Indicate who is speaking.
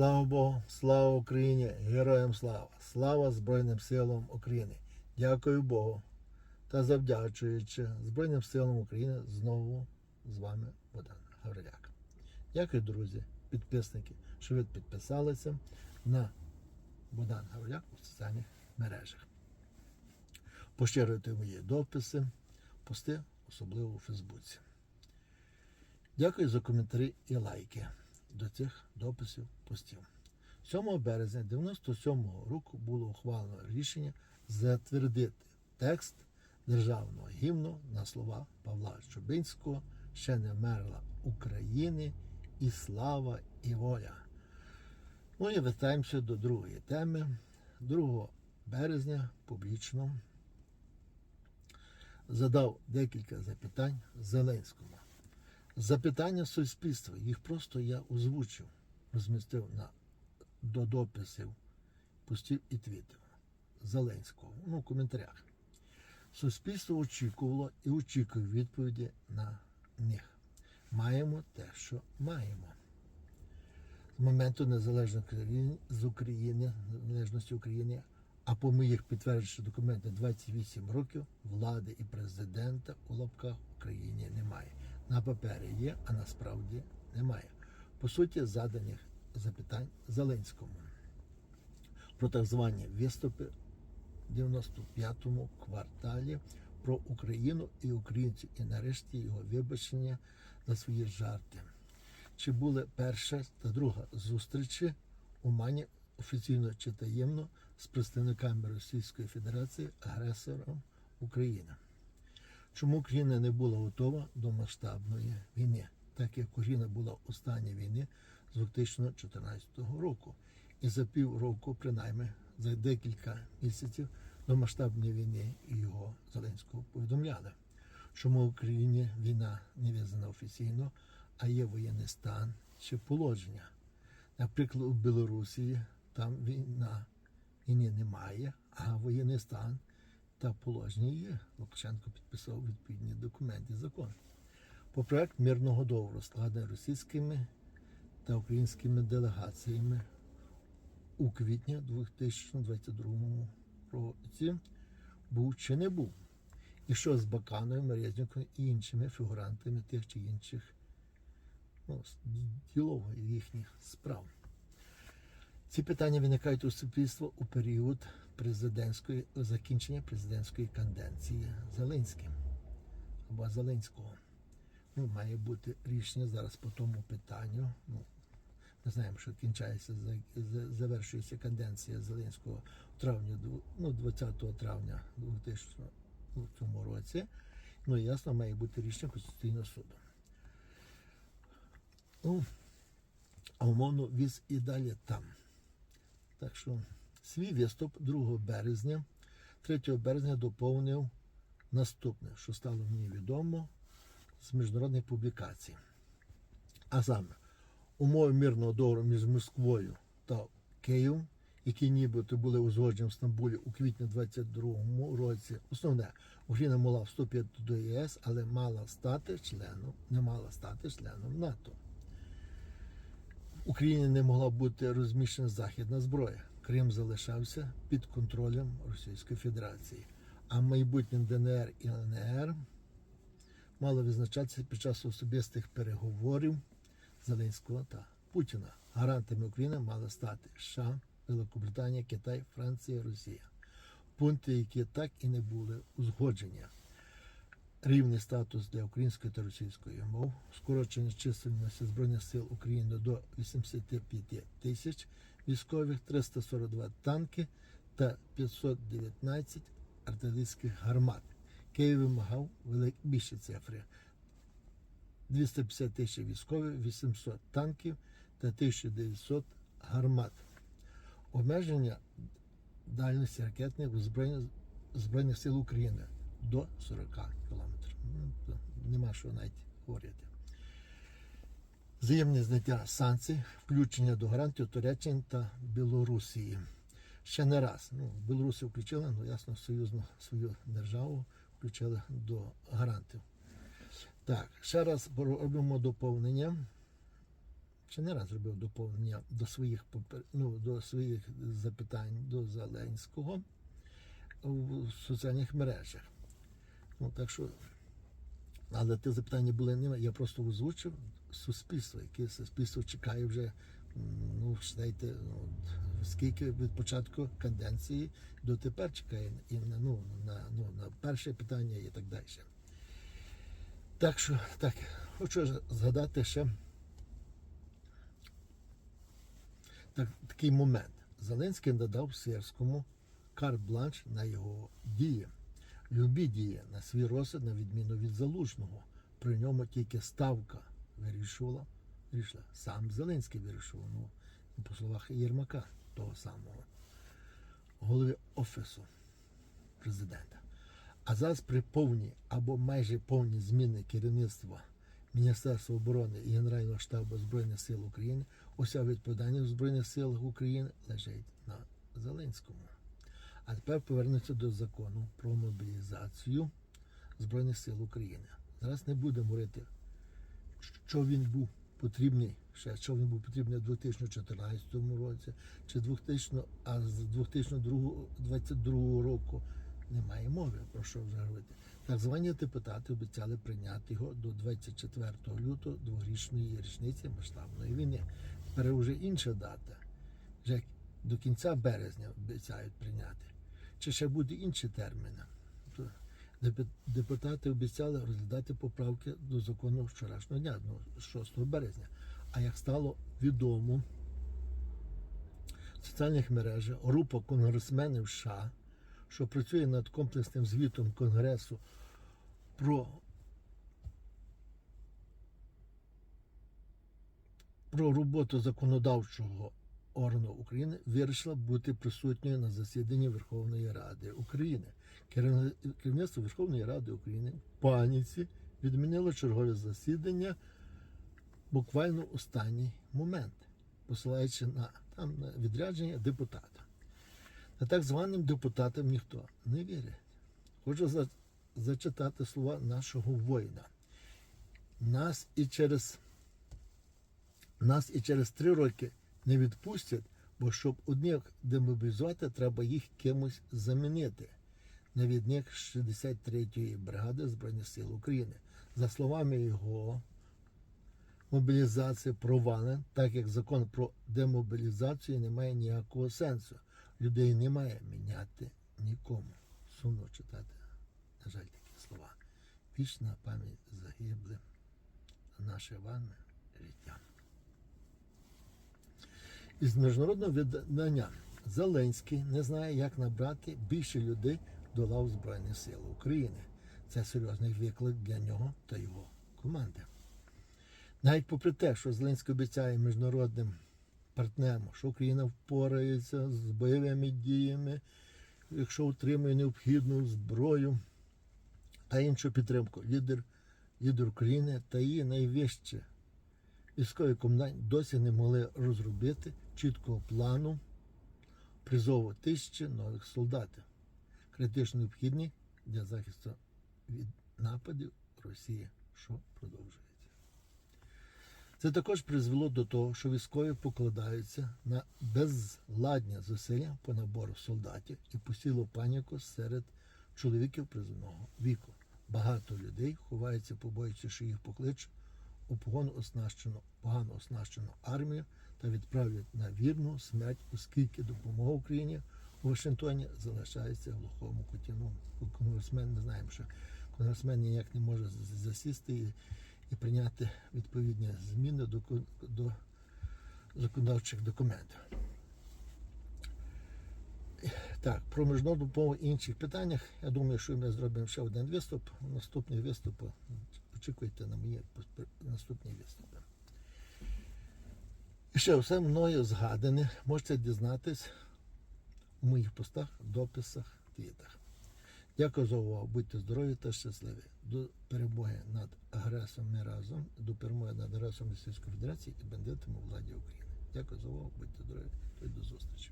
Speaker 1: Слава Богу, слава Україні, героям слава, слава Збройним силам України. Дякую Богу та завдячуючи Збройним силам України знову з вами Богдан Гавриляк. Дякую, друзі, підписники, що ви підписалися на Богдан Гавриляк у соціальних мережах. Поширюйте мої дописи, пости, особливо у Фейсбуці. Дякую за коментарі і лайки до цих дописів постів. 7 березня 97 року було ухвалено рішення затвердити текст державного гімну на слова Павла Чубинського ще не вмерла України і слава і воля. Ну і вертаємося до другої теми. 2 березня публічно задав декілька запитань Зеленському. Запитання суспільства, їх просто я озвучив, розмістив на, до дописів, постів і твітів Зеленського, ну, в коментарях. Суспільство очікувало і очікує відповіді на них. Маємо те, що маємо. З моменту незалежної України з України, незалежності України, а по моїх підтверджуючих документах 28 років влади і президента у лапках в Україні немає. На папері є, а насправді немає. По суті, заданих запитань Зеленському про так звані виступи в 95-му кварталі про Україну і українців, і нарешті його вибачення за свої жарти. Чи були перша та друга зустрічі у Мані офіційно чи таємно з представниками Російської Федерації агресором України? Чому Україна не була готова до масштабної війни, так як Україна була у стані війни з 2014 року, і за півроку, принаймні за декілька місяців до масштабної війни його Зеленського повідомляли, чому в Україні війна не визнана офіційно, а є воєнний стан чи положення. Наприклад, у Білорусі там війна війни немає, а воєнний стан та положення є. Лукашенко підписав відповідні документи закон. По проект мирного договору, складений російськими та українськими делегаціями у квітні 2022 році, був чи не був. І що з Бакановим, Мерезником і іншими фігурантами тих чи інших ну, ділов їхніх справ. Ці питання виникають у суспільства у період президентської закінчення президентської канденції Зеленським або Зеленського. Ну, має бути рішення зараз по тому питанню. Ну, ми знаємо, що кінчається завершується канденція Зеленського в травні, ну, 20 травня 2000 році. Ну ясно, має бути рішення Конституційного суду. Ну, а умовно віз і далі там. Так що свій виступ 2 березня, 3 березня доповнив наступне, що стало мені відомо з міжнародних публікацій. А саме, умови мирного договору між Москвою та Києвом, які нібито були узгоджені в Стамбулі у квітні 22 році. Основне, Україна могла вступити до ЄС, але мала стати членом, не мала стати членом НАТО. В Україні не могла бути розміщена західна зброя. Крим залишався під контролем Російської Федерації, а майбутнім ДНР і ЛНР мало визначатися під час особистих переговорів Зеленського та Путіна. Гарантами України мали стати США, Великобританія, Китай, Франція, Росія. Пункти, які так і не були узгодження. Рівний статус для української та російської мов, скорочення чисельності Збройних сил України до 85 тисяч військових, 342 танки та 519 артилерійських гармат. Київ вимагав більші цифри. 250 тисяч військових, 800 танків та 1900 гармат. Обмеження дальності ракетних Збройних, сил України до 40 кілометрів. Ну, нема що навіть говорити. Взаємне зняття санкцій, включення до гарантів Туреччини та Білорусії. Ще не раз. Ну, Білорусі включили, ну ясно, союзну свою державу включили до гарантів. Так, ще раз робимо доповнення. ще не раз робив доповнення до своїх ну, до своїх запитань до Зеленського в соціальних мережах. Ну, так що, але ті запитання були не я просто озвучив суспільство, яке суспільство чекає вже, ну, знаєте, ну, от скільки від початку каденції до тепер чекає і ну, на, ну, на перше питання і так далі. Так що, так, хочу згадати ще так, такий момент. Зеленський надав Сирському карт-бланш на його дії. Любі дії на свій розсуд, на відміну від залужного. При ньому тільки ставка вирішувала, вирішила. Сам Зеленський вирішував, ну, по словах Єрмака, того самого, голови офісу президента. А зараз при повній або майже повній зміни керівництва Міністерства оборони і Генерального штабу Збройних сил України, уся відповідальність Збройних силах України лежить на Зеленському. А тепер повернемося до закону про мобілізацію Збройних сил України. Зараз не будемо говорити, що він був потрібний, ще що він був потрібний у 2014 році, чи 2000, а з 2022 року немає мови про що вже говорити. Так звані депутати обіцяли прийняти його до 24 лютого дворічної річниці масштабної війни. Тепер вже інша дата. Вже до кінця березня обіцяють прийняти. Чи ще буде інші терміни? Депутати обіцяли розглядати поправки до закону вчорашнього дня, ну, 6 березня. А як стало відомо в соціальних мережах, група конгресменів США, що працює над комплексним звітом Конгресу про, про роботу законодавчого органу України, вирішила бути присутньою на засіданні Верховної Ради України. Керівництво Верховної Ради України в паніці відмінило чергове засідання буквально останній момент, посилаючи на, там, на відрядження депутата. А так званим депутатам ніхто не вірить. Хочу за- зачитати слова нашого воїна. Нас і через нас і через три роки не відпустять, бо щоб одних демобілізувати, треба їх кимось замінити. Навідник 63-ї бригади Збройних сил України. За словами його, мобілізація провалена, так як закон про демобілізацію не має ніякого сенсу. Людей немає міняти нікому. Сумно читати, на жаль, такі слова. Вічна пам'ять загиблим за наше вами життя. Із міжнародного видання Зеленський не знає, як набрати більше людей до лав Збройних сил України. Це серйозний виклик для нього та його команди. Навіть попри те, що Зеленський обіцяє міжнародним партнерам, що Україна впорається з бойовими діями, якщо отримує необхідну зброю та іншу підтримку. Лідер, лідер України та її найвище військові комунальні досі не могли розробити чіткого плану призову тисячі нових солдатів, критично необхідні для захисту від нападів Росії, що продовжується. Це також призвело до того, що військові покладаються на безладні зусилля по набору солдатів і посіло паніку серед чоловіків призовного віку. Багато людей ховаються, побоюючи, що їх покличуть у погано оснащену, погано оснащену армію та відправлять на вірну смерть, оскільки допомога Україні у Вашингтоні залишається в глухому кутіну. Конгресмен ми знаємо, що конгресмен ніяк не може засісти і, і прийняти відповідні зміни до, до законодавчих документів. Так, про міжнародну допомогу і інших питаннях. Я думаю, що ми зробимо ще один виступ. Наступний виступ. Очікуйте на мої наступні виступи. І ще все мною згадане можете дізнатись у моїх постах, дописах, твітах. Дякую за увагу. Будьте здорові та щасливі. До перемоги над агресором ми разом, до перемоги над агресором Російської Федерації і бандитами владі України. Дякую за увагу. Будьте здорові. І до зустрічі.